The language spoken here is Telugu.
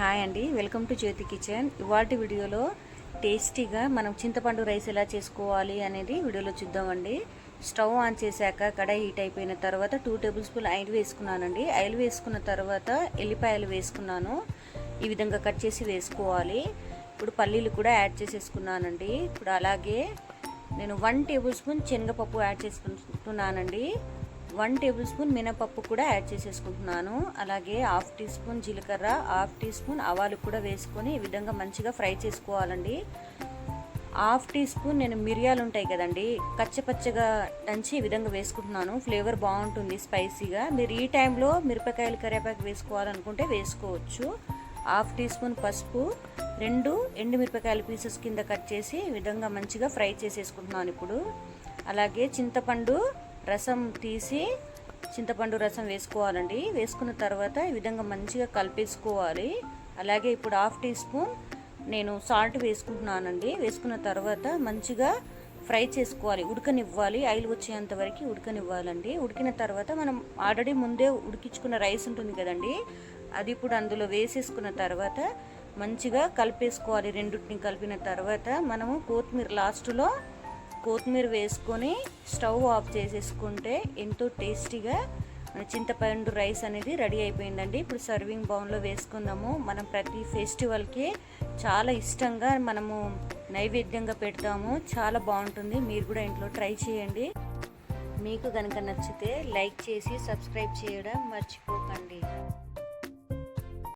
హాయ్ అండి. Welcome to Jyothi kitchen. ఇవాటి వీడియోలో టేస్టీగా మనం చింతపండు రైస్ ఎలా చేసుకోవాలి అనేది వీడియోలో చూద్దామండి. స్టవ్ ఆన్ చేశాక కడాయి హీట్ అయిపోయిన తర్వాత టూ టేబుల్ స్పూన్ ఆయిల్ వేసుకున్నానండి. ఆయిల్ వేసుకున్న తర్వాత ఎల్లిపాయలు వేసుకున్నాను. ఈ విధంగా కట్ చేసి వేసుకోవాలి. ఇప్పుడు పల్లీలు కూడా యాడ్ చేసేసుకున్నానండి. ఇప్పుడు అలాగే నేను వన్ టేబుల్ స్పూన్ శనగపప్పు యాడ్ చేసుకుంటున్నానండి. వన్ టేబుల్ స్పూన్ మినపప్పు కూడా యాడ్ చేసేసుకుంటున్నాను. అలాగే హాఫ్ టీ స్పూన్ జీలకర్ర హాఫ్ టీ స్పూన్ ఆవాలు కూడా వేసుకొని ఈ విధంగా మంచిగా ఫ్రై చేసుకోవాలండి. హాఫ్ టీ స్పూన్ నేను మిరియాలు ఉంటాయి కదండి కచ్చపచ్చగా దంచి ఈ విధంగా వేసుకుంటున్నాను. ఫ్లేవర్ బాగుంటుంది స్పైసీగా. మీరు ఈ టైంలో మిరపకాయలు కరివేపాకు వేసుకోవాలనుకుంటే వేసుకోవచ్చు. హాఫ్ టీ స్పూన్ పసుపు రెండు ఎండు మిరపకాయల పీసెస్ కింద కట్ చేసి ఈ విధంగా మంచిగా ఫ్రై చేసేసుకుంటున్నాను ఇప్పుడు. అలాగే చింతపండు రసం తీసి చింతపండు రసం వేసుకోవాలండి. వేసుకున్న తర్వాత ఈ విధంగా మంచిగా కలిపేసుకోవాలి. అలాగే ఇప్పుడు హాఫ్ టీ స్పూన్ నేను సాల్ట్ వేసుకుంటున్నానండి. వేసుకున్న తర్వాత మంచిగా ఫ్రై చేసుకోవాలి. ఉడకనివ్వాలి. ఆయిల్ వచ్చేంత వరకు ఉడకనివ్వాలండి. ఉడికిన తర్వాత మనం ఆల్రెడీ ముందే ఉడికించుకున్న రైస్ ఉంటుంది కదండి అది ఇప్పుడు అందులో వేసేసుకున్న తర్వాత మంచిగా కలిపేసుకోవాలి. రెండింటిని కలిపిన తర్వాత మనము కొత్తిమీర లాస్ట్లో కొత్తిమీర వేసుకొని స్టవ్ ఆఫ్ చేసేసుకుంటే ఎంతో టేస్టీగా మన చింతపండు రైస్ అనేది రెడీ అయిపోయిందండి. ఇప్పుడు సర్వింగ్ బౌన్లో వేసుకుందాము. మనం ప్రతి ఫెస్టివల్కి చాలా ఇష్టంగా మనము నైవేద్యంగా పెడతాము. చాలా బాగుంటుంది. మీరు కూడా ఇంట్లో ట్రై చేయండి. మీకు కనుక నచ్చితే లైక్ చేసి సబ్స్క్రైబ్ చేయడం మర్చిపోకండి.